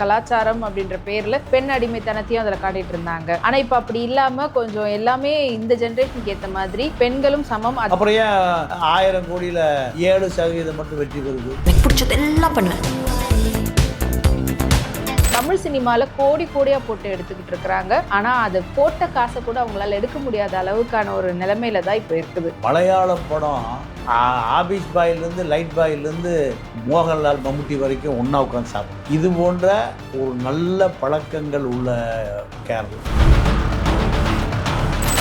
கலாச்சாரம் அப்படின்ற பேர்ல பெண் அடிமைத்தனத்தையும் அதில் காட்டிட்டு இருந்தாங்க. ஆனா இப்ப அப்படி இல்லாம கொஞ்சம் எல்லாமே இந்த ஜெனரேஷனுக்கு ஏத்த மாதிரி பெண்களும் சமம். அப்புறம் ஆயிரம் கோடியில் ஏழு சதவீதம் மட்டும் வெற்றி பெறுது? எனக்கு பிடிச்சதெல்லாம் பண்ணுவேன். தமிழ் சினிமால கோடி கோடியா போட்டு எடுத்துக்கிட்டு இருக்கிறாங்க. ஆனா அது போட்ட காசை கூட அவங்களால எடுக்க முடியாத அளவுக்கான ஒரு நிலைமையில தான் இப்போ இருக்குது. மலையாள படம் ஆ- ஆபீஸ் பாயிலேருந்து லைட் பாயிலேருந்து மோகன்லால் மம்முட்டி வரைக்கும் ஒன்றா உட்காந்து சாப்பிடும். இது போன்ற ஒரு நல்ல பழக்கங்கள் உள்ள கேரளா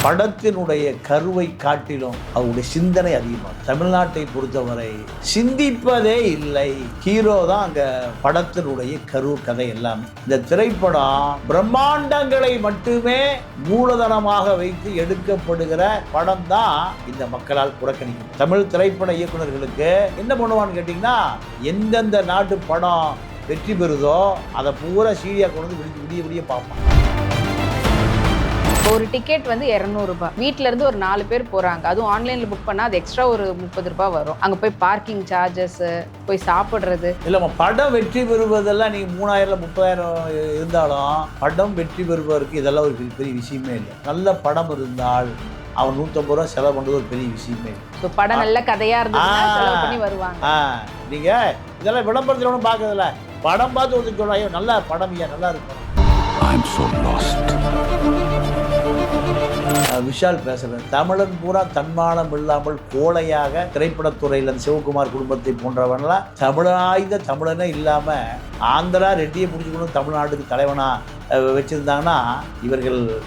படத்தினுடைய கருவை காட்டிலும் அவருடைய சிந்தனை அதிகமாக தமிழ்நாட்டை பொறுத்தவரை சிந்திப்பதே இல்லை. ஹீரோ தான் அங்க படத்தினுடைய கரு கதை எல்லாமே. இந்த திரைப்படம் பிரம்மாண்டங்களை மட்டுமே மூலதனமாக வைத்து எடுக்கப்படுகிற படம் தான் இந்த மக்களால் புறக்கணிக்கும். தமிழ் திரைப்பட இயக்குனர்களுக்கு என்ன பண்ணுவான்னு கேட்டிங்கன்னா எந்தெந்த நாட்டு படம் வெற்றி பெறுதோ அதை பூரா சீரியா கொண்டு வந்து விடிய விடிய விடிய பார்ப்பான் ஒரு டிக்கெட் வந்து இரநூறுபா வீட்ல இருந்து ஒரு நாலு பேர் போறாங்க. அதுவும் ஆன்லைன்ல புக் பண்ணா அது எக்ஸ்ட்ரா ஒரு முப்பது ரூபாய் வரும். அங்க போய் பார்க்கிங் சார்ஜஸ் போய் சாப்பிடுறது. இல்லைம்மா படம் வெற்றி பெறுவதெல்லாம் நீங்கள் மூணாயிரம் முப்பதாயிரம் இருந்தாலும் படம் வெற்றி பெறுவதற்கு இதெல்லாம் ஒரு பெரிய- பெரிய விஷயமே இல்லை. நல்ல படம் இருந்தால் அவன் நூற்றம்பது ரூபா செலவு பண்ணுறது ஒரு பெரிய விஷயமே இல்லை. ஸோ படம் நல்ல கதையா இருந்ததுன்னா ஆ. செலவு பண்ணி வருவாங்க. நீங்கள் இதெல்லாம் விளம்பரத்தில் ஒன்றும் பார்க்கறதில்ல. படம் பார்த்து ஒருத்தர் சொல்கிறா ஐயோ நல்ல படம் ஐயா நல்லா இருக்கும். விஷால் பேசுகிறேன் தமிழன் பூரா தன்மானம் இல்லாமல் கோழையாக திரைப்படத்துறையில் அந்த சிவகுமார் குடும்பத்தை போன்றவன்லாம் தமிழாய்ந்த தமிழனே இல்லாமல் ஆந்திரா ரெட்டியை பிடிச்சிக்கணும் தமிழ்நாட்டுக்கு தலைவனாக வச்சுருந்தாங்கன்னா இவர்கள்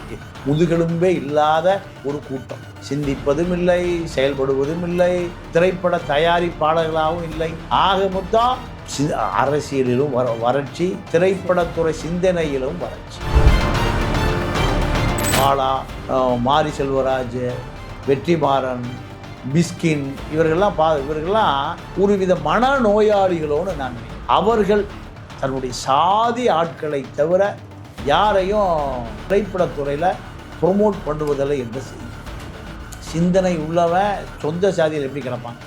முதுகெலும்பே இல்லாத ஒரு கூட்டம். சிந்திப்பதும் இல்லை செயல்படுவதும் இல்லை திரைப்பட தயாரிப்பாளர்களாகவும் இல்லை. ஆக மொத்தம் சி- அரசியலிலும் வர வறட்சி திரைப்படத்துறை சிந்தனையிலும் வறட்சி. பாலா மாரி செல்வராஜ் வெற்றிமாறன் மிஸ்கின் இவர்கள்லாம் பா இவர்கள்லாம் ஒருவித மனநோயாளிகளோடு நான். அவர்கள் தன்னுடைய சாதி ஆட்களை தவிர யாரையும் திரைப்படத்துறையில் ப்ரொமோட் பண்ணுவதில்லை என்று சிந்தனை உள்ளவன் சொந்த சாதியில் எப்படி கிடப்பான்?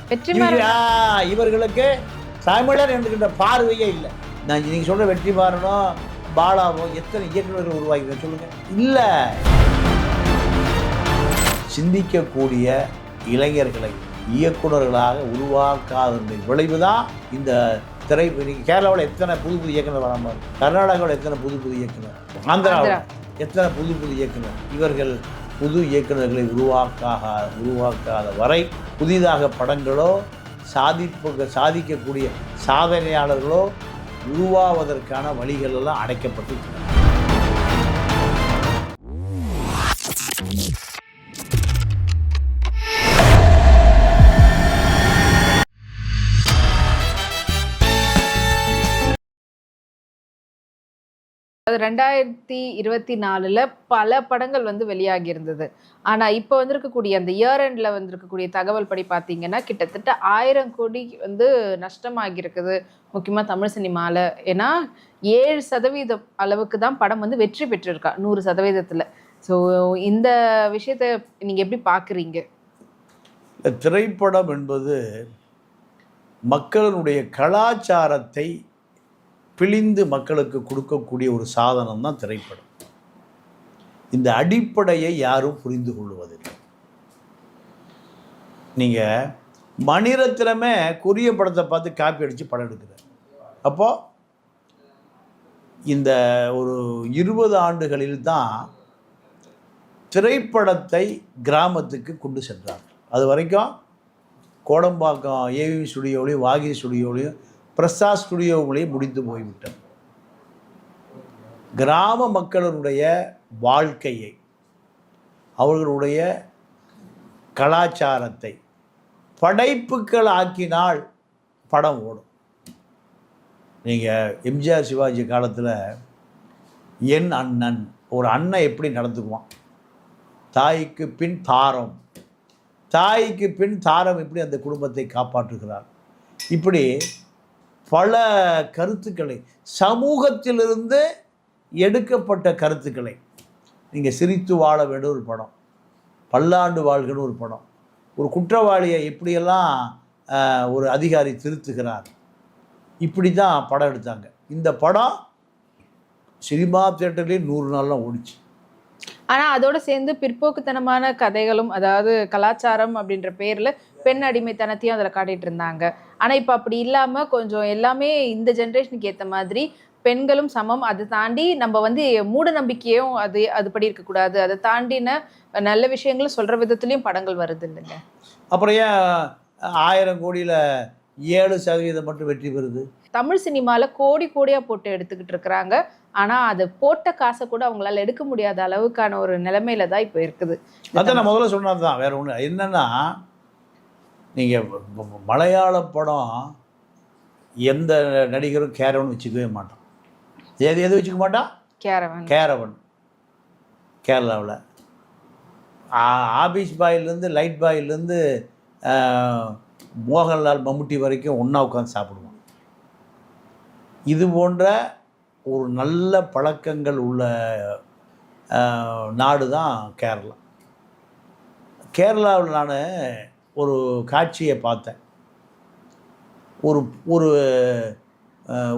இவர்களுக்கு தமிழர் என்கின்ற பார்வையே இல்லை. நான் நீங்க சொல்ற வெற்றிமாறனோ பாலாவோ எத்தனை இயக்குநர்கள் உருவாக்கி சொல்லுங்க. இல்லை. சிந்திக்கக்கூடிய இளைஞர்களை இயக்குனர்களாக உருவாக்காதனுடைய விளைவு தான் இந்த திரை நீங்கள் கேரளாவில் எத்தனை புது புது இயக்குனர் வராமல் கர்நாடகாவில் எத்தனை புது புது இயக்குனர் ஆந்திராவில் ஆந்திரா. எத்தனை புது புது இயக்குனர் இவர்கள் புது இயக்குனர்களை உருவாக்காக உருவாக்காத வரை புதிதாக படங்களோ சாதிப்பு சாதிக்கக்கூடிய சாதனையாளர்களோ உருவாவதற்கான வழிகள் எல்லாம் அடைக்கப்பட்டு அது ரெண்டாயிரத்தி இருபத்தி நாலுல பல படங்கள் வந்து வெளியாகி இருந்தது. ஆனால் இப்போ வந்திருக்கக்கூடிய அந்த இயர் எண்டில் வந்திருக்கக்கூடிய தகவல் படி பார்த்தீங்கன்னா கிட்டத்தட்ட ஆயிரம் கோடி வந்து நஷ்டமாகி இருக்குது முக்கியமாக தமிழ் சினிமாவில் ஏன்னா ஏழு சதவீதம் அளவுக்கு தான் படம் வந்து வெற்றி பெற்றிருக்கா. நூறு சதவீதத்தில். ஸோ இந்த விஷயத்த நீங்கள் எப்படி பார்க்குறீங்க திரைப்படம் என்பது மக்களினுடைய கலாச்சாரத்தை பிழிந்து மக்களுக்கு கொடுக்கக்கூடிய ஒரு சாதனம் தான் திரைப்படம். இந்த அடிப்படையை யாரும் புரிந்து கொள்வதில்லை. நீங்கள் மணிரத்னமே கொரிய படத்தை பார்த்து காப்பி அடித்து படம் எடுக்கிறார். அப்போது இந்த ஒரு இருபது ஆண்டுகளில் தான் திரைப்படத்தை கிராமத்துக்கு கொண்டு சென்றார். அது வரைக்கும் கோடம்பாக்கம் ஏவி ஸ்டுடியோலையும் வாகி ஸ்டுடியோலையும் பிரசாத் ஸ்டுடியோவிலையும் முடிந்து போய்விட்டார் கிராம மக்களுடைய வாழ்க்கையை அவர்களுடைய கலாச்சாரத்தை படைப்புகள் ஆக்கினால் படம் ஓடும். நீங்கள் எம்ஜிஆர் சிவாஜி காலத்தில் என் அண்ணன் ஒரு அண்ணன் எப்படி நடந்துக்குவான்? தாய்க்கு பின் தாரம். தாய்க்கு பின் தாரம் எப்படி அந்த குடும்பத்தை காப்பாற்றுகிறார்? இப்படி பல கருத்துக்களை சமூகத்திலிருந்து எடுக்கப்பட்ட கருத்துக்களை நீங்கள் சிரித்து வாழ வேண்டும் ஒரு படம். பல்லாண்டு வாழ்கன்னு ஒரு படம். ஒரு குற்றவாளியை எப்படியெல்லாம் ஒரு அதிகாரி திருத்துகிறார். இப்படி தான் படம் எடுத்தாங்க. இந்த படம் சினிமா தேட்டர்லேயும் நூறு நாள்லாம் ஓடிச்சு. ஆனா அதோட சேர்ந்து பிற்போக்குத்தனமான கதைகளும் அதாவது கலாச்சாரம் அப்படின்ற பேர்ல பெண் அடிமைத்தனத்தையும் அதுல காட்டிட்டு இருந்தாங்க. ஆனா இப்ப அப்படி இல்லாம கொஞ்சம் எல்லாமே இந்த ஜென்ரேஷனுக்கு ஏத்த மாதிரி பெண்களும் சமம். அதை தாண்டி நம்ம வந்து மூட நம்பிக்கையும் அது அதுபடி இருக்கக்கூடாது. அதை தாண்டின நல்ல விஷயங்களும் சொல்ற விதத்துலயும் படங்கள் வருது இல்லைங்க. அப்புறம் ஏன் ஆயிரம் கோடியில் ஏழு சதவீதம் மட்டும் வெற்றி பெறுது? தமிழ் சினிமால கோடி கோடியா போட்டு எடுத்துக்கிட்டு இருக்கிறாங்க. ஆனா அது போட்ட காசை கூட அவங்களால எடுக்க முடியாத அளவுக்கான ஒரு நிலைமையில தான் இப்போ இருக்குது. அதான் நான் முதல்ல சொன்னது தான் வேற ஒன்று என்னன்னா நீங்கள் மலையாள படம் எந்த நடிகரும் கேரவன் வச்சுக்கவே மாட்டான் எது எது வச்சுக்க மாட்டான் கேரவன். கேரவன். கேரளாவில். ஆபீஸ் பாயிலேருந்து லைட் பாயிலேருந்து மோகன்லால் மம்முட்டி வரைக்கும் ஒன்றா உட்காந்து சாப்பிடுவோம் இது போன்ற ஒரு நல்ல பழக்கங்கள் உள்ள நாடு தான் கேரளா. கேரளாவில் நான் ஒரு காட்சியை பார்த்தேன். ஒரு ஒரு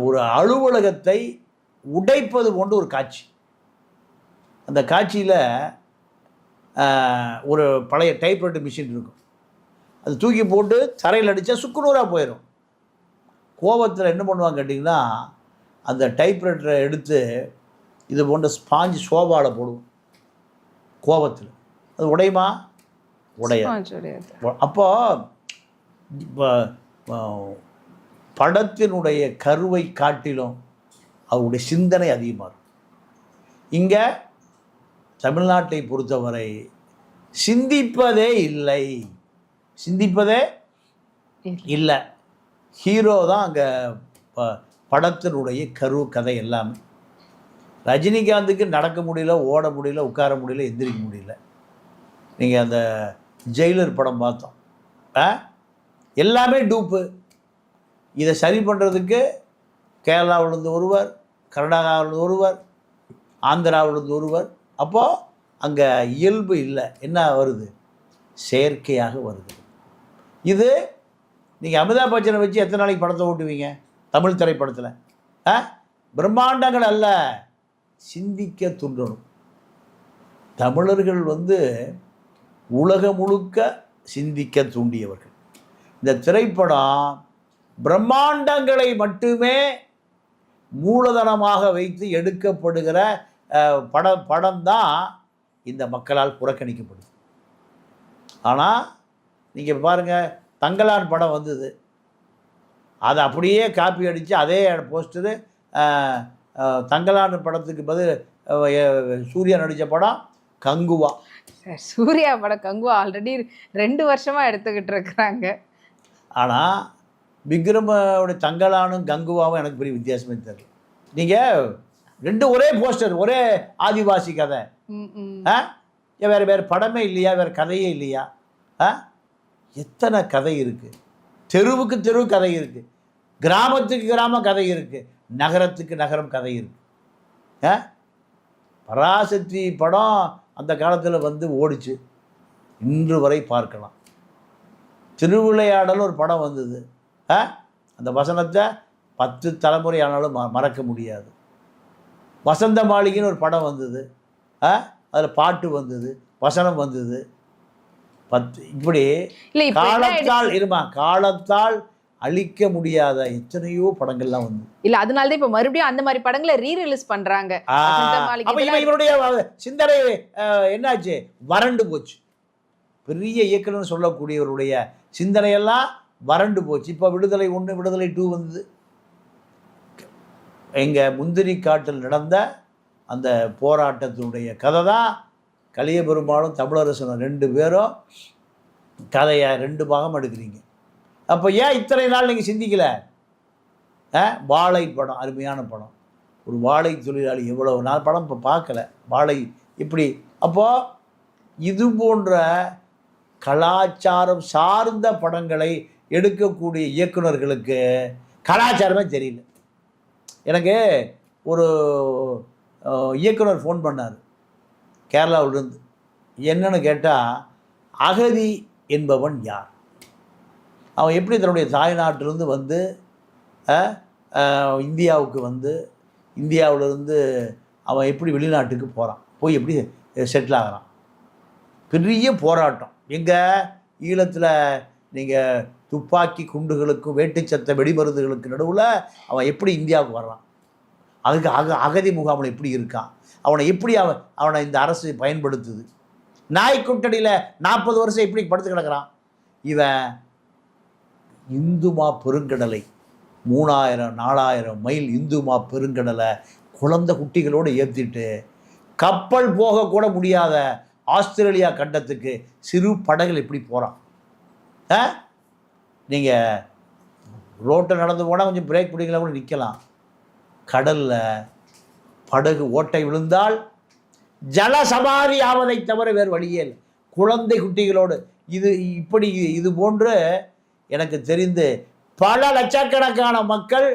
ஒரு அலுவலகத்தை உடைப்பது போன்ற ஒரு காட்சி. அந்த காட்சியில் ஒரு பழைய டைப்ரைட்டர் மிஷின் இருக்கும். அது தூக்கி போட்டு தரையில் அடித்தா சுக்குநூறாக போயிடும் கோபத்தில் என்ன பண்ணுவாங்க கேட்டிங்கன்னா அந்த டைப்ரைட்டரை எடுத்து இது போன்ற ஸ்பாஞ்சு சோபாவில் போடுவோம். கோபத்தில் அது உடையுமா? உடைய. அப்போ படத்தினுடைய கருவை காட்டிலும் அவருடைய சிந்தனை அதிகமாக இருக்கும். இங்கே தமிழ்நாட்டை பொறுத்தவரை சிந்திப்பதே இல்லை. சிந்திப்பதே இல்லை. ஹீரோ தான் அங்கே ப படத்தினுடைய கரு கதை எல்லாமே. ரஜினிகாந்துக்கு நடக்க முடியல ஓட முடியல உட்கார முடியல எந்திரிக்க முடியல. நீங்கள் அந்த ஜெயிலர் படம் பார்த்தோம். ஆ? எல்லாமே டூப்பு. இதை சரி பண்ணுறதுக்கு கேரளாவிலிருந்து ஒருவர் கர்நாடகாவிலிருந்து ஒருவர் ஆந்திராவிலிருந்து ஒருவர். அப்போது அங்கே இயல்பு இல்லை. என்ன வருது? செயற்கையாக வருது. இது நீங்கள் அமிதாப் பச்சனை வச்சு எத்தனை நாளைக்கு படத்தை ஓட்டுவீங்க? தமிழ் திரைப்படத்தில். ஆ? பிரம்மாண்டங்கள் அல்ல. சிந்திக்க தூண்டணும் தமிழர்கள் வந்து உலகம் முழுக்க சிந்திக்க தூண்டியவர்கள். இந்த திரைப்படம் பிரம்மாண்டங்களை மட்டுமே மூலதனமாக வைத்து எடுக்கப்படுகிற பட படம் தான் இந்த மக்களால் புறக்கணிக்கப்படுது. ஆனால் நீங்கள் பாருங்கள் தங்கலான் படம் வந்தது. அதை அப்படியே காப்பி அடித்து அதே போஸ்டரு தங்கலான் படத்துக்கு பதில் சூர்யா நடித்த படம் கங்குவா. சார், சூர்யா படம் கங்குவா ஆல்ரெடி ரெண்டு வருஷமா எடுத்துக்கிட்டு இருக்கிறாங்க. ஆனால் விக்ரமோட தங்கலானும் கங்குவாவும் எனக்கு பெரிய வித்தியாசமே தெரியல. நீங்கள் ரெண்டு ஒரே போஸ்டர் ஒரே ஆதிவாசி கதை. ஆ? வேறு வேறு படமே இல்லையா? வேறு கதையே இல்லையா? ஆ? எத்தனை கதை இருக்குது தெருவுக்கு தெரு கதை இருக்குது கிராமத்துக்கு கிராம கதை இருக்குது நகரத்துக்கு நகரம் கதை இருக்குது ஆ? பராசக்தி படம் அந்த காலத்தில் வந்து ஓடிச்சு. இன்று வரை பார்க்கலாம். திருவிளையாடல் ஒரு படம் வந்தது. அந்த வசனத்தை பத்து தலைமுறை ஆனாலும் மறக்க முடியாது. வசந்த மாளிகைன்னு ஒரு படம் வந்தது. அதில் பாட்டு வந்தது. வசனம் வந்தது. பத்து இப்படி? காலத்தால் இருமா காலத்தால் அழிக்க முடியாத எத்தனையோ படங்கள்லாம் வந்து. இல்ல அதனால தான் இப்ப மறுபடியும் அந்த மாதிரி படங்களை ரீ ரிலீஸ் பண்றாங்க வ- சிந்தனை என்னாச்சு? வறண்டு போச்சு. பெரிய இயக்குனர் சொல்லக்கூடியவருடைய சிந்தனையெல்லாம் வறண்டு போச்சு. இப்போ விடுதலை ஒன்று விடுதலை டூ வந்தது. எங்கள் முந்திரி காட்டில் நடந்த அந்த போராட்டத்தினுடைய கதை தான் கலியபெருமாளும் தமிழரசனும் ரெண்டு பேரும் கதையை ரெண்டு பாகம் எடுக்கிறீங்க. அப்போ ஏன் இத்தனை நாள் நீங்கள் சிந்திக்கல? ஆ? வாழை படம் அருமையான படம். ஒரு வாழை தொழிலாளி எவ்வளோ நாள் படம் இப்போ பார்க்கல. வாழை இப்படி. அப்போது இது போன்ற கலாச்சாரம் சார்ந்த படங்களை எடுக்கக்கூடிய இயக்குனர்களுக்கு கலாச்சாரமே தெரியல எனக்கு ஒரு இயக்குனர் ஃபோன் பண்ணார். கேரளாவிலிருந்து. என்னன்னு கேட்டால் அகதி என்பவன் யார்? அவன் எப்படி தன்னுடைய தாய்நாட்டிலிருந்து வந்து இந்தியாவுக்கு வந்து இந்தியாவிலிருந்து அவன் எப்படி வெளிநாட்டுக்கு போகிறான் போய் எப்படி செட்டில் ஆகிறான்? பெரிய போராட்டம். எங்கள் ஈழத்தில் நீங்கள் துப்பாக்கி குண்டுகளுக்கும் வேட்டுச்சத்த வெடிமருந்துகளுக்கு நடுவில் அவன் எப்படி இந்தியாவுக்கு வர்றான்? அதுக்கு அக அகதி முகாமில் எப்படி இருக்கான் அவனை எப்படி அவன் அவனை இந்த அரசு பயன்படுத்துது? நாய் கொட்டடியில் நாற்பது வருஷம் எப்படி படுத்து கிடக்குறான்? இவன் இந்துமா பெருங்கடலை மூணாயிரம் நாலாயிரம் மைல் இந்துமா பெருங்கடலை குழந்தை குட்டிகளோடு ஏற்றிட்டு கப்பல் போகக்கூட முடியாத ஆஸ்திரேலியா கண்டத்துக்கு சிறு படகுகள் எப்படி போகிறான் ஆ? நீங்கள் ரோட்டில் நடந்து போனால் கொஞ்சம் பிரேக் பிடிக்கல கூட நிற்கலாம். கடலில் படகு ஓட்டை விழுந்தால் ஜலசமாரி ஆவதை தவிர வேறு வழியே இல்லை. குழந்தை குட்டிகளோடு இது இப்படி இது போன்று எனக்கு தெரிந்து பல லட்சக்கணக்கான மக்கள்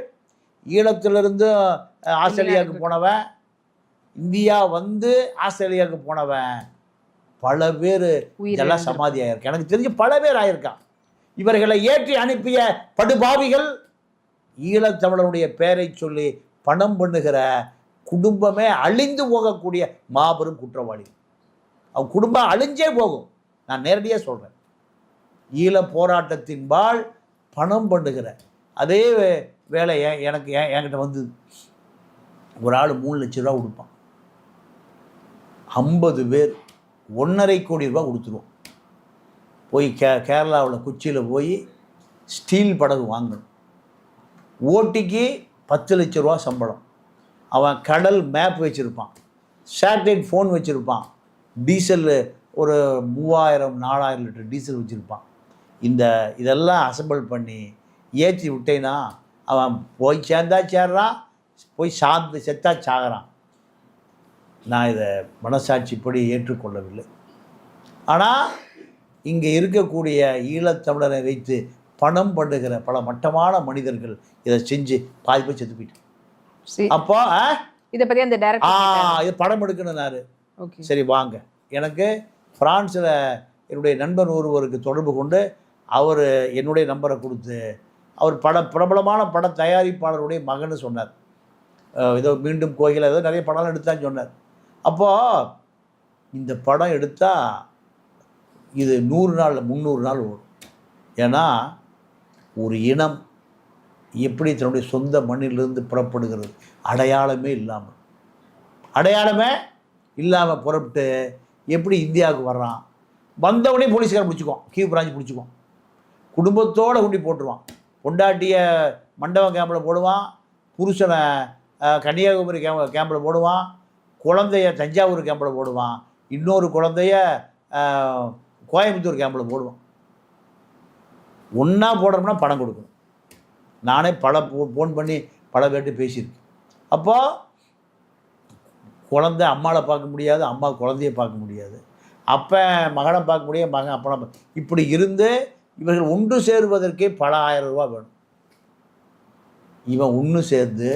ஈழத்திலிருந்து ஆஸ்திரேலியாவுக்கு போனவன் இந்தியா வந்து ஆஸ்திரேலியாவுக்கு போனவன் பல பேர் ஜல சமாதி ஆயிருக்கான் எனக்கு தெரிஞ்சு பல பேர் ஆயிருக்கான் இவர்களை ஏற்றி அனுப்பிய படுபாவிகள் ஈழத்தமிழருடைய பெயரை சொல்லி பணம் பண்ணுகிற குடும்பமே அழிந்து போகக்கூடிய மாபெரும் குற்றவாளி. அவன் குடும்பம் அழிஞ்சே போகும். நான் நேரடியாக சொல்கிறேன் ஈழ போராட்டத்தின்பால் பணம் பண்ணுகிற. அதே வேலை எனக்கு என்கிட்ட வந்து ஒரு ஆள் மூணு லட்ச ரூபா கொடுப்பான். ஐம்பது பேர் ஒன்றரை கோடி ரூபா கொடுத்துருவோம் போய் கே கேரளாவில் கொச்சியில் போய் ஸ்டீல் படகு வாங்கணும் ஓட்டிக்கு பத்து லட்ச ரூபா சம்பளம். அவன் கடல் மேப் வச்சுருப்பான். சேட்டலைட் ஃபோன் வச்சுருப்பான். டீசல் ஒரு மூவாயிரம் நாலாயிரம் லிட்டர் டீசல் வச்சுருப்பான். இந்த இதெல்லாம் அசம்பிள் பண்ணி ஏற்றி விட்டேன்னா அவன் போய் சேர்ந்தா சேர்றான் போய் சாந்து செத்தா சாகிறான். நான் இதை மனசாட்சிப்படி ஏற்றுக்கொள்ளவில்லை. ஆனால் இங்கே இருக்கக்கூடிய ஈழத்தமிழரை வைத்து பணம் பண்ணுகிற பல மட்டமான மனிதர்கள் இதை செஞ்சு பாதி போய் செத்து போயிட்டு. அப்போ இத பத்தி அந்த இது படம் எடுக்கணும்னாரு ஓகே சரி வாங்க. எனக்கு ஃப்ரான்ஸில் என்னுடைய நண்பர் ஒருவருக்கு தொடர்பு கொண்டு அவர் என்னுடைய நம்பரை கொடுத்து அவர் பட பிரபலமான பட தயாரிப்பாளருடைய மகன்னு சொன்னார். ஏதோ மீண்டும் கோயில் ஏதோ நிறைய படம்லாம் எடுத்தான்னு சொன்னார். அப்போது இந்த படம் எடுத்தால் இது நூறு நாள் முந்நூறு நாள் ஓடும். ஏன்னா ஒரு இனம் எப்படி தன்னுடைய சொந்த மண்ணிலிருந்து புறப்படுகிறது? அடையாளமே இல்லாமல். அடையாளமே இல்லாமல் புறப்பட்டு எப்படி இந்தியாவுக்கு வர்றான்? வந்தவனே போலீஸ்காரன் பிடிச்சிக்குவான். கீவ் பிராஞ்சி பிடிச்சிக்குவான். குடும்பத்தோடு குண்டி போட்டுருவான். பொண்டாட்டிய மண்டபம் கேம்பில் போடுவான். புருஷனை கன்னியாகுமரி கேம்ப கேம்பில் போடுவான். குழந்தைய தஞ்சாவூர் கேம்பில் போடுவான். இன்னொரு குழந்தைய கோயம்புத்தூர் கேம்பில் போடுவோம். ஒன்றா போடுறோம்னா பணம் கொடுக்கணும். நானே பல ஃபோன் பண்ணி பல பேர்ட்டு பேசியிருக்கேன். அப்போ குழந்த அம்மாவை பார்க்க முடியாது அம்மா குழந்தைய பார்க்க முடியாது. அப்போ மகனை பார்க்க முடியாது மகன் அப்பனை இப்படி இருந்து இவர்கள் ஒன்று சேருவதற்கே பல ஆயிரம் ரூபா வேணும். இவன் ஒன்று சேர்ந்து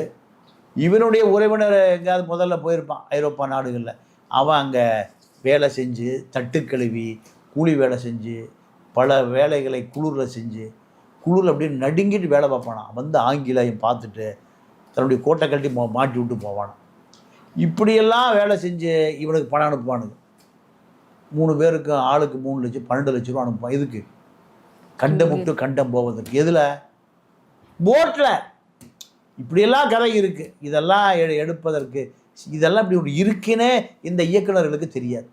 இவனுடைய உறவினர் எங்கேயாவது முதல்ல போயிருப்பான் ஐரோப்பா நாடுகளில். அவன் அங்கே வேலை செஞ்சு தட்டு கழுவி கூலி வேலை செஞ்சு பல வேலைகளை குளிரில் செஞ்சு குளிரில் அப்படியே நடுங்கிட்டு வேலை பார்ப்பானான் வந்து ஆங்கிலேயம் பார்த்துட்டு தன்னுடைய கோட்டை கட்டி மா மாட்டி விட்டு போவானான் இப்படியெல்லாம் வேலை செஞ்சு இவனுக்கு பணம் அனுப்புவானுங்க. மூணு பேருக்கு ஆளுக்கு மூணு லட்சம் பன்னெண்டு லட்ச ரூபா அனுப்புவான். இதுக்கு கண்டம் விட்டு கண்டம் போவதற்கு. எதில்? போட்டில் இப்படியெல்லாம் கதை இருக்குது இதெல்லாம் எடு எடுப்பதற்கு இதெல்லாம் இப்படி ஒன்று இருக்குன்னே இந்த இயக்குனர்களுக்கு தெரியாது.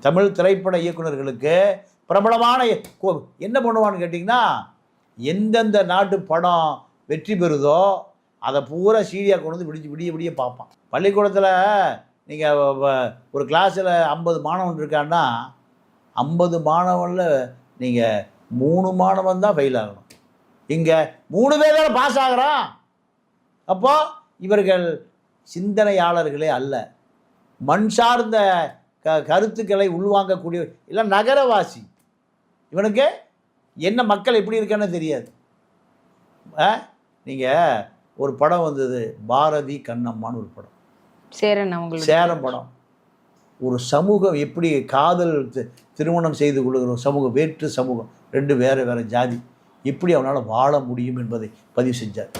தமிழ் திரைப்பட இயக்குனர்களுக்கு பிரபலமான கோ- என்ன பண்ணுவான்னு கேட்டிங்கன்னா எந்தெந்த நாட்டு படம் வெற்றி பெறுதோ அதை பூரா சீடியாக கொண்டு வந்து விடிஞ்சு விடிய விடிய பார்ப்பான். பள்ளிக்கூடத்தில் நீங்கள் ஒரு கிளாஸில் ஐம்பது மாணவன் இருக்கான்னா ஐம்பது மாணவனில் நீங்கள் மூணு மாணவன் தான் ஃபெயில் ஆகணும். இங்கே மூணு பேர் தானே பாஸ் ஆகிறான். அப்போது இவர்கள் சிந்தனையாளர்களே அல்ல. மண் சார்ந்த க கருத்துக்களை உள்வாங்கக்கூடிய இல்லை நகரவாசி. இவனுக்கு என்ன மக்கள் எப்படி இருக்கான்னு தெரியாது. நீங்கள் ஒரு படம் வந்தது பாரதி கண்ணம்மான்னு ஒரு படம். சேரன் அவங்களோட சேரம் படம். ஒரு சமூகம் எப்படி காதல் திருமணம் செய்து கொள்ளுகிற ஒரு சமூகம் வேற்று சமூகம் ரெண்டு வேறு வேறு ஜாதி எப்படி அவனால் வாழ முடியும் என்பதை பதிவு செஞ்சார்.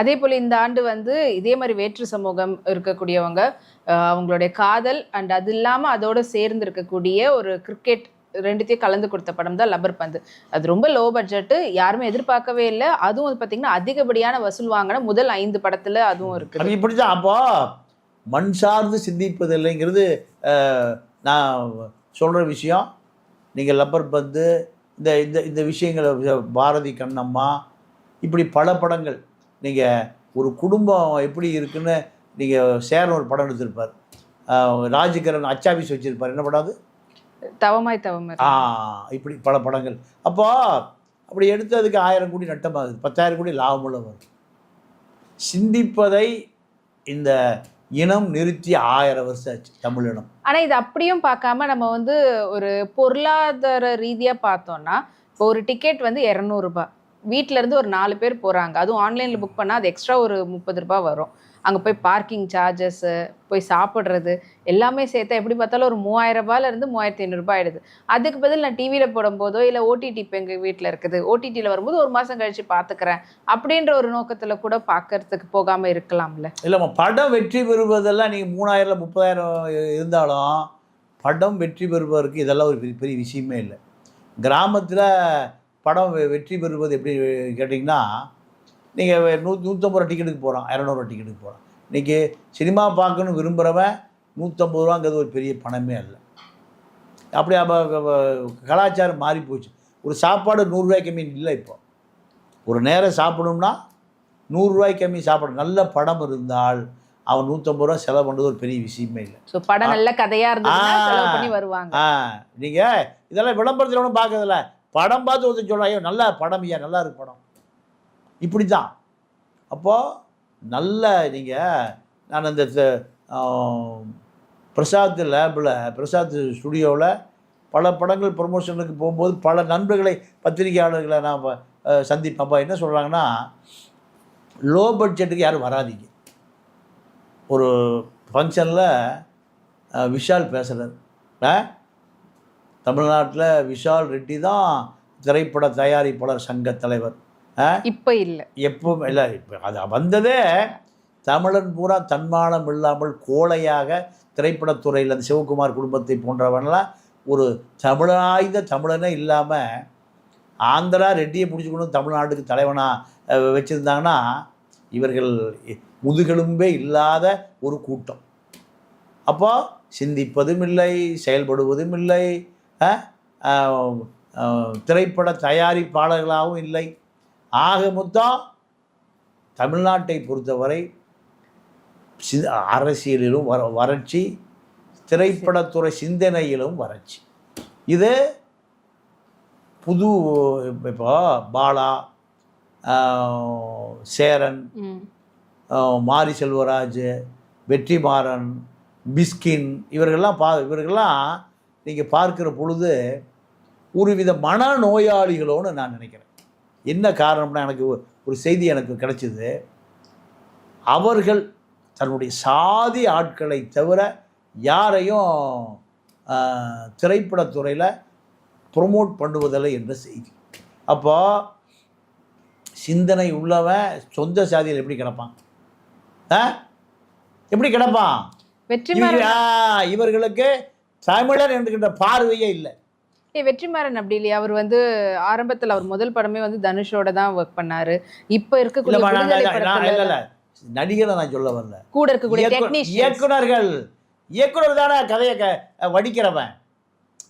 அதே போல இந்த ஆண்டு வந்து இதே மாதிரி வேற்று சமூகம் இருக்கக்கூடியவங்க அவங்களுடைய காதல் அண்ட் அது இல்லாம அதோட சேர்ந்து இருக்கக்கூடிய ஒரு கிரிக்கெட் ரெண்டுத்தையும் கலந்து கொடுத்த படம் தான் லப்பர் பந்து. அது ரொம்ப லோ பட்ஜெட்டு யாருமே எதிர்பார்க்கவே இல்லை. அதுவும் வந்து பார்த்தீங்கன்னா அதிகப்படியான வசூல் வாங்கின முதல் ஐந்து படத்துல அதுவும் இருக்குது. அது இப்படி தான். அப்போ மண் சார்ந்து சிந்திப்பது இல்லைங்கிறது நான் சொல்கிற விஷயம். நீங்கள் லப்பர் பந்து இந்த இந்த இந்த விஷயங்களை பாரதி கண்ணம்மா இப்படி பல படங்கள். நீங்கள் ஒரு குடும்பம் எப்படி இருக்குன்னு நீங்கள் சேரன் ஒரு படம் எடுத்திருப்பார். ராஜ்கிரண் அச்சாபீஸ் வச்சுருப்பார். என்ன படம் அது? தவமாய் தவமாய். ஆ இப்படி பல படங்கள். அப்போ அப்படி எடுத்ததுக்கு ஆயிரம் கோடி நட்டமாகுது. பத்தாயிரம் கோடி லாபமுள்ள வரும். சிந்திப்பதை இந்த இனம் நிறுத்தி ஆயிரம் வருஷம் ஆச்சு தமிழ் இனம். ஆனா இது அப்படியும் பார்க்காம நம்ம வந்து ஒரு பொருளாதார ரீதியா பார்த்தோம்னா இப்போ ஒரு டிக்கெட் வந்து இரநூறுபா வீட்ல இருந்து ஒரு நாலு பேர் போறாங்க. அதுவும் ஆன்லைன்ல புக் பண்ணா அது எக்ஸ்ட்ரா ஒரு முப்பது ரூபாய் வரும். அங்கே போய் பார்க்கிங் சார்ஜஸ்ஸு போய் சாப்பிட்றது எல்லாமே சேர்த்தா எப்படி பார்த்தாலும் ஒரு மூவாயிரம் ரூபாயிலேருந்து மூவாயிரத்தி ஐநூறுரூபா ஆயிடுது. அதுக்கு பதில் நான் டிவியில் போடும்போதோ இல்லை ஓடிடி இப்போ எங்கள் வீட்டில் இருக்குது ஓடிடியில் வரும்போது ஒரு மாதம் கழிச்சு பார்த்துக்கிறேன் அப்படின்ற ஒரு நோக்கத்தில் கூட பார்க்கறதுக்கு போகாமல் இருக்கலாம்ல. இல்லைம்மா படம் வெற்றி பெறுவதெல்லாம் நீங்கள் மூணாயிரம் முப்பதாயிரம் இருந்தாலும் படம் வெற்றி பெறுவதற்கு இதெல்லாம் ஒரு பெரிய பெரிய விஷயமே இல்லை. கிராமத்தில் படம் வெ- வெற்றி பெறுவது எப்படி கேட்டிங்கன்னா நீங்கள் நூ நூற்றம்பது ரூபா டிக்கெட்டுக்கு போகிறான் இரநூறுவா டிக்கெட்டுக்கு போகிறான் இன்றைக்கி சினிமா பார்க்கணும்னு விரும்புகிறவன் நூற்றம்பது ரூபாங்கிறது ஒரு பெரிய பணமே அல்ல. அப்படி அப்ப கலாச்சாரம் மாறி போச்சு. ஒரு சாப்பாடு நூறுரூவாய்க்கு கம்மி இல்லை இப்போ. ஒரு நேரம் சாப்பிடணும்னா நூறுரூவாய்க்கு கம்மி சாப்பிட நல்ல படம் இருந்தால் அவன் நூற்றம்பது ரூபா செலவு பண்ணுறது ஒரு பெரிய விஷயமே இல்லை. ஸோ படம் நல்ல கதையாக வருவாங்க. ஆ நீங்கள் இதெல்லாம் விளம்பரத்தில் ஒன்றும் பார்க்கறதில்ல. படம் பார்த்து ஒருத்தர் சொல்கிறான் ஐயோ நல்ல படம் ஐயா நல்லா இருக்கு படம். இப்படி தான் அப்போது நல்ல நீங்கள் நான் அந்த பிரசாத் லேபில் பிரசாத் ஸ்டுடியோவில் பல படங்கள் ப்ரொமோஷனுக்கு போகும்போது பல நண்பர்களை பத்திரிகையாளர்களை நான் ப- சந்திப்பேன். என்ன சொல்கிறாங்கன்னா லோ பட்ஜெட்டுக்கு யாரும் வராதீங்க. ஒரு ஃபங்க்ஷனில் விஷால் பேசுகிறார் தமிழ்நாட்டில் விஷால் ரெட்டி தான் திரைப்பட தயாரிப்பாளர் சங்க தலைவர். இப்போ இல்லை. எப்பவும் இல்லை இப்போ அது வந்ததே தமிழன் பூரா தன்மானம் இல்லாமல் கோழையாக திரைப்படத்துறையில் அந்த சிவகுமார் குடும்பத்தை போன்றவன்லாம் ஒரு தமிழாய்ந்த தமிழனே இல்லாமல் ஆந்திரா ரெட்டியை பிடிச்சிக்கணும் தமிழ்நாட்டுக்கு தலைவனாக வச்சுருந்தாங்கன்னா இவர்கள் முதுகெலும்பே இல்லாத ஒரு கூட்டம். அப்போ சிந்திப்பதும் இல்லை செயல்படுவதும் இல்லை திரைப்பட தயாரிப்பாளர்களாகவும் இல்லை. ஆக மொத்தம் தமிழ்நாட்டை பொறுத்தவரை சி அரசியலிலும் வர வறட்சி திரைப்படத்துறை சிந்தனையிலும் வறட்சி. இது புது இப்போ பாலா சேரன் மாரி செல்வராஜ் வெற்றிமாறன் பிஸ்கின் இவர்கள்லாம் பா இவர்கள்லாம் நீங்கள் பார்க்கிற பொழுது ஒருவித மனநோயாளிகளோன்னு நான் நினைக்கிறேன். என்ன காரணம்னா எனக்கு ஒரு- செய்தி எனக்கு கிடைச்சிது. அவர்கள் தன்னுடைய சாதி ஆட்களை தவிர யாரையும் திரைப்படத்துறையில் ப்ரொமோட் பண்ணுவதில்லை என்ற செய்தி. அப்போ சிந்தனை உள்ளவன் சொந்த சாதியில் எப்படி கிடப்பான்? ஆ? எப்படி கிடப்பான்? இவர்களுக்கு தமிழர் என்கின்ற பார்வையே இல்லை. ஏ வெற்றிமாறன் அப்படி இல்லையா? அவர் வந்து ஆரம்பத்துல அவர் முதல் படமே வந்து தனுஷோட தான் ஒர்க் பண்ணாரு. இப்ப இருக்கக்கூடிய நடிகரை நான் சொல்ல வரல. கூட இருக்கக்கூடிய இயக்குனர்கள். இயக்குனர் தானே கதையை க வடிக்கிறவன்.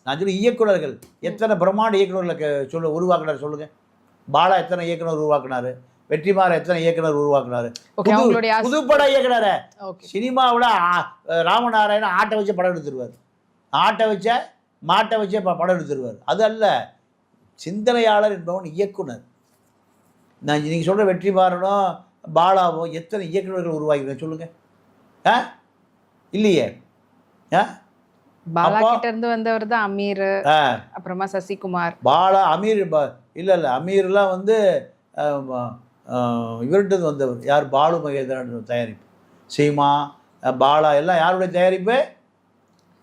நான் சொல்லி இயக்குனர்கள். எத்தனை பிரம்மாண்ட இயக்குனர்களை க- சொல்ல உருவாக்குனார் சொல்லுங்க. பாலா எத்தனை இயக்குனர் உருவாக்குனாரு? வெற்றிமாற எத்தனை இயக்குனர் உருவாக்குனாரு? புது புதுப்பட இயக்குனரை. ஓகே சினிமாவில் ராமநாராயணன் ஆட்டை வச்சு படம் எடுத்துருவார். ஆட்டை வச்ச மாட்டை வச்சே படம் எடுத்துருவார். அது அல்ல சிந்தனையாளர் என்பவன் இயக்குனர். நான் நீங்கள் சொல்கிற வெற்றிமாறனும் பாலாவும் எத்தனை இயக்குனர்கள் உருவாக்கிறேன் சொல்லுங்கள் ஆ? இல்லையே. ஆ? பாலா அப்போ- கிட்ட இருந்து வந்தவர் தான் அமீர் அப்புறமா சசிகுமார். பாலா அமீர் இல்லை இல்லை அமீர்லாம் வந்து இவர்கிட்ட வந்தவர். யார்? பாலு மகேந்திரன் தயாரிப்பு. சீமா பாலா எல்லாம் யாருடைய தயாரிப்பு?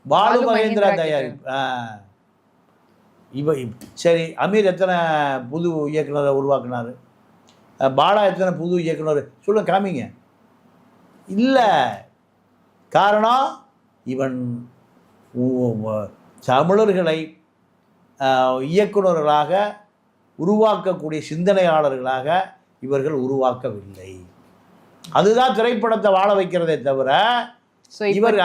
பாலு மகேந்திரா தயாரிப்பு. இவ்- சரி அமீர் எத்தனை புது இயக்குனரை உருவாக்குனாரு? பாலா எத்தனை புது இயக்குனர்? சொல்லுங்க காமிங்க. இல்லை. காரணம் இவன் தமிழர்களை அஹ், இயக்குனர்களாக உருவாக்கக்கூடிய சிந்தனையாளர்களாக இவர்கள் உருவாக்கவில்லை. அதுதான் திரைப்படத்தை வாழ வைக்கிறதே தவிர ஸோ இவர்?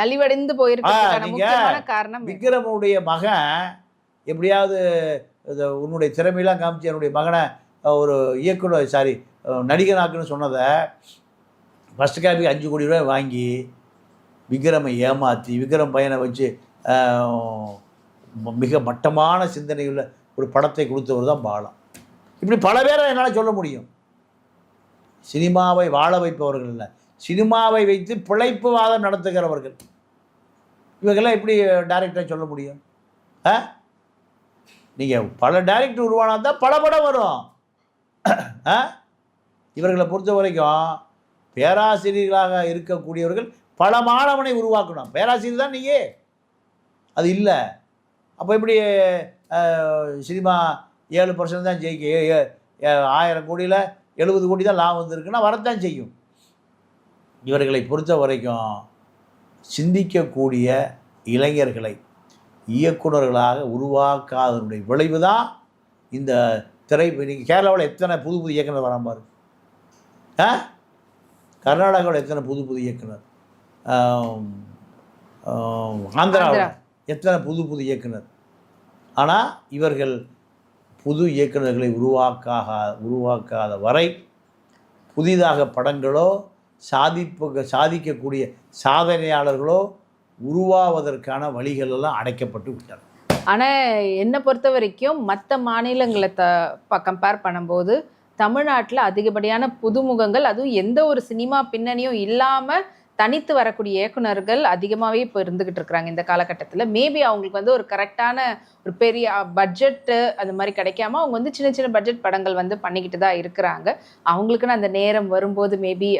நலிவடைந்து முக்கியமான காரணம் இது. விக்ரமுடைய மகன் எப்படியாவது உன்னுடைய திறமையெல்லாம் காமிச்சு என்னுடைய மகனை ஒரு இயக்குனர் சாரி நடிகனாக்குன்னு சொன்னதை ஃபஸ்ட் காப்பி அஞ்சு கோடி ரூபாய் வாங்கி விக்ரமை ஏமாற்றி விக்ரம் பையனை வச்சு மிக மட்டமான சிந்தனையுள்ள ஒரு படத்தை கொடுத்தவர் தான் பாலா. இப்படி பல பேரை என்னால் சொல்ல முடியும். சினிமாவை வாழ வைப்பவர்கள் இல்லை. சினிமாவை வைத்து பிழைப்பு வாதம் நடத்துகிறவர்கள். இவங்கெல்லாம் எப்படி டைரக்டராக சொல்ல முடியும்? ஆ? நீங்கள் பல டைரக்டர் உருவானா தான் பல படம் வரும். ஆ? இவர்களை பொறுத்த வரைக்கும் பேராசிரியர்களாக இருக்கக்கூடியவர்கள் பல மாணவனை உருவாக்கணும். பேராசிரியர் தான் நீயே. அது இல்லை. அப்போ எப்படி சினிமா ஏழு பர்சன்ட் தான் ஜெயிக்க ஆயிரம் கோடியில் எழுபது கோடி தான் லாபம் வந்திருக்குன்னா வரத்தான் செய்யும். இவர்களை பொறுத்த வரைக்கும் சிந்திக்கக்கூடிய இளைஞர்களை இயக்குனர்களாக உருவாக்காதனுடைய விளைவு தான் இந்த திரை நீங்கள் கேரளாவில் எத்தனை புது புது இயக்குனர் பாரு. ஆ? கர்நாடகாவில் எத்தனை புது புது இயக்குனர்? ஆந்திராவில் ஆந்திரா. எத்தனை புது புது இயக்குனர்? ஆனால் இவர்கள் புது இயக்குனர்களை உருவாக்காக உருவாக்காத வரை புதிதாக படங்களோ சாதிப்பு சாதிக்கக்கூடிய சாதனையாளர்களோ உருவாவதற்கான வழிகள் எல்லாம் அடைக்கப்பட்டு விட்டன. ஆனால் என்னை பொறுத்த வரைக்கும் மற்ற மாநிலங்களை த கம்பேர் பண்ணும்போது தமிழ்நாட்டில் அதிகப்படியான புதுமுகங்கள் அதுவும் எந்த ஒரு சினிமா பின்னணியும் இல்லாமல் தனித்து வரக்கூடிய இயக்குனர்கள் அதிகமாகவே இப்போ இருந்துகிட்டு இருக்கிறாங்க இந்த காலகட்டத்தில். மேபி அவங்களுக்கு வந்து ஒரு கரெக்டான ஒரு பெரிய பட்ஜெட்டு அந்த மாதிரி கிடைக்காம அவங்க வந்து சின்ன சின்ன பட்ஜெட் படங்கள் வந்து பண்ணிக்கிட்டு தான் இருக்கிறாங்க. அவங்களுக்குன்னு அந்த நேரம் வரும்போது மேபி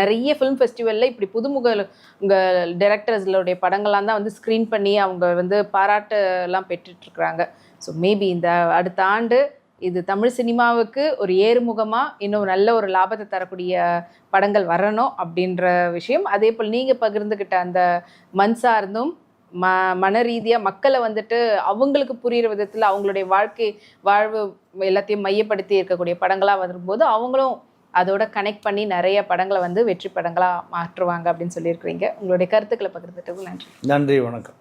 நிறைய ஃபிலிம் ஃபெஸ்டிவலில் இப்படி புதுமுக உங்கள் டேரக்டர்ஸ்களுடைய படங்கள்லாம் தான் வந்து ஸ்க்ரீன் பண்ணி அவங்க வந்து பாராட்டெல்லாம் பெற்றுட்ருக்குறாங்க ஸோ மேபி இந்த அடுத்த ஆண்டு இது தமிழ் சினிமாவுக்கு ஒரு ஏறுமுகமாக இன்னும் நல்ல ஒரு லாபத்தை தரக்கூடிய படங்கள் வரணும் அப்படின்ற விஷயம். அதே போல் நீங்கள் பகிர்ந்துக்கிட்ட அந்த மண் சார்ந்தும் ம மன ரீதியாக மக்களை வந்துட்டு அவங்களுக்கு புரிகிற விதத்தில் அவங்களுடைய வாழ்க்கை வாழ்வு எல்லாத்தையும் மையப்படுத்தி இருக்கக்கூடிய படங்களாக வரும்போது அவங்களும் அதோட கனெக்ட் பண்ணி நிறைய படங்களை வந்து வெற்றி படங்களாக மாற்றுவாங்க அப்படின்னு சொல்லியிருக்கிறீங்க. உங்களுடைய கருத்துக்களை பகிர்ந்துட்டு நன்றி. நன்றி வணக்கம்.